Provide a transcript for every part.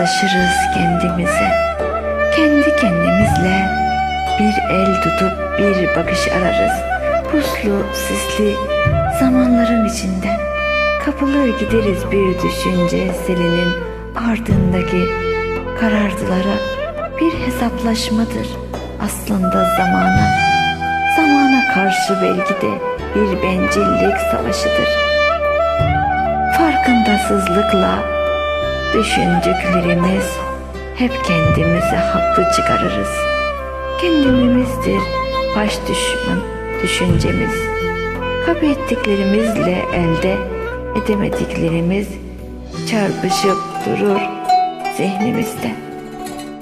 Alışırız kendimize. Kendi kendimizle bir el tutup bir bakış ararız. Puslu, sisli zamanların içinden kapılır gideriz bir düşünce selinin ardındaki karartılara bir hesaplaşmadır aslında zamana. Zamana karşı belki de bir bencillik savaşıdır. Farkındasızlıkla düşündüklerimiz hep kendimizi haklı çıkarırız. Kendimizdir baş düşman düşüncemiz. Kaybettiklerimizle elde edemediklerimiz çarpışıp durur zihnimizde.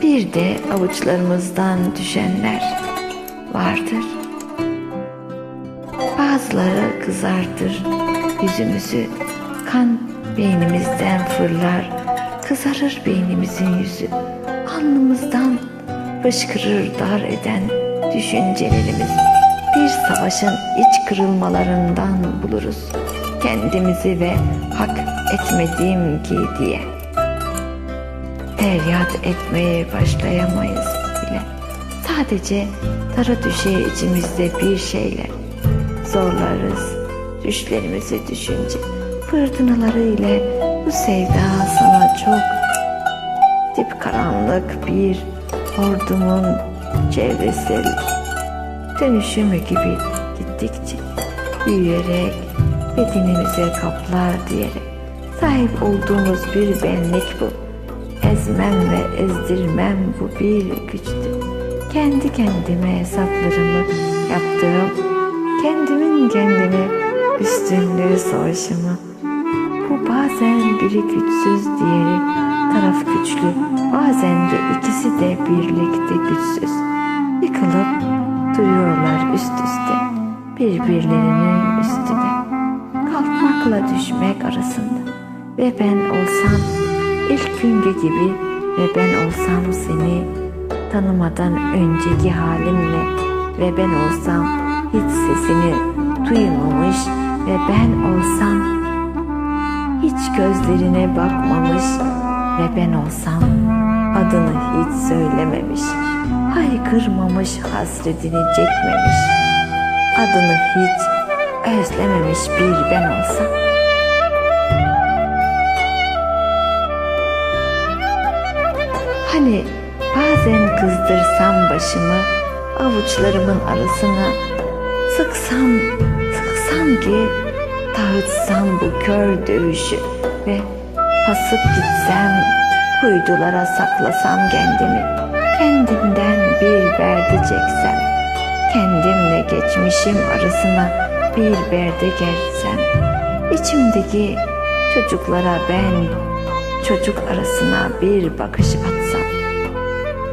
Bir de avuçlarımızdan düşenler vardır. Bazıları kızartır yüzümüzü, kan beynimizden fırlar, kızarır beynimizin yüzü, alnımızdan fışkırır dar eden düşüncelerimiz. Bir savaşın iç kırılmalarından buluruz kendimizi ve hak etmediğim ki diye. Feryat etmeye başlayamayız bile. Sadece tara düşe içimizde bir şeyler. Zorlarız düşlerimizi düşünce. Fırtınaları ile bu sevda sana çok dip karanlık bir ordumun çevresi dönüşümü gibi gittikçe büyüyerek bedenimize kaplar diyerek sahip olduğumuz bir benlik bu. Ezmem ve ezdirmem bu bir güçtü. Kendi kendime hesaplarımı yaptığım, kendimin kendime üstünlüğü savaşımı. Bu bazen biri güçsüz, diğeri taraf güçlü, bazen de ikisi de birlikte güçsüz. Yıkılıp duruyorlar üst üste, birbirlerinin üstüne. Kalkmakla düşmek arasında ve ben olsam ilk günkü gibi ve ben olsam seni tanımadan önceki halimle ve ben olsam hiç sesini duymamış ve ben olsam hiç gözlerine bakmamış ve ben olsam adını hiç söylememiş, haykırmamış hasretini çekmemiş, adını hiç özlememiş bir ben olsam. Hani bazen kızdırsam başımı avuçlarımın arasına sıksam, sıksam ki dağıtsam bu kör dövüşü ve pasıp gitsem kuytulara saklasam kendimi kendimden bir berde çeksem kendimle geçmişim arasına bir berde gersem içimdeki çocuklara ben çocuk arasına bir bakış atsam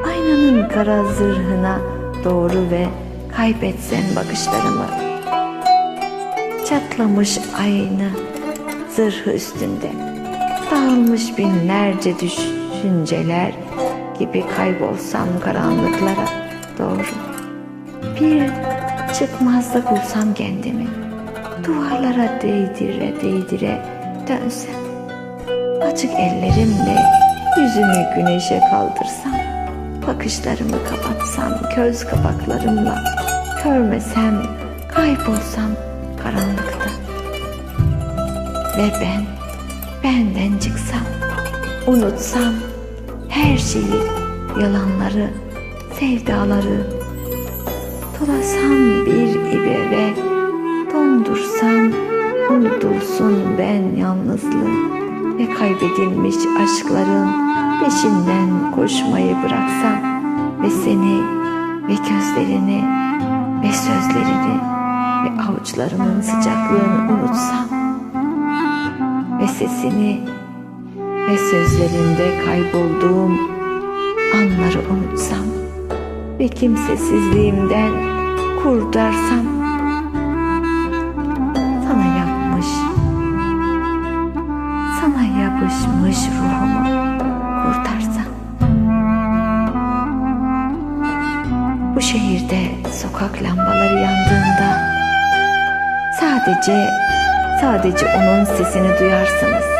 aynanın kara zırhına doğru ve kaybetsen bakışlarımı çatlamış ayna zırhı üstünde. Dağılmış binlerce düşünceler gibi kaybolsam karanlıklara doğru. Bir çıkmazda bulsam kendimi duvarlara değdire değdire dönsem. Açık ellerimle yüzümü güneşe kaldırsam bakışlarımı kapatsam göz kapaklarımla görmesem kaybolsam karanlıkta ve ben benden çıksam unutsam her şeyi yalanları sevdaları dolasam bir ibe ve dondursam unutulsun ben yalnızlığı ve kaybedilmiş aşkların peşinden koşmayı bıraksam ve seni ve gözlerini ve sözlerini ve avuçlarımın sıcaklığını unutsam ve sesini ve sözlerinde kaybolduğum anları unutsam ve kimsesizliğimden kurtarsam sana yapmış sana yapışmış ruhumu kurtarsam. Bu şehirde sokak lambaları yandığında sadece sadece onun sesini duyarsınız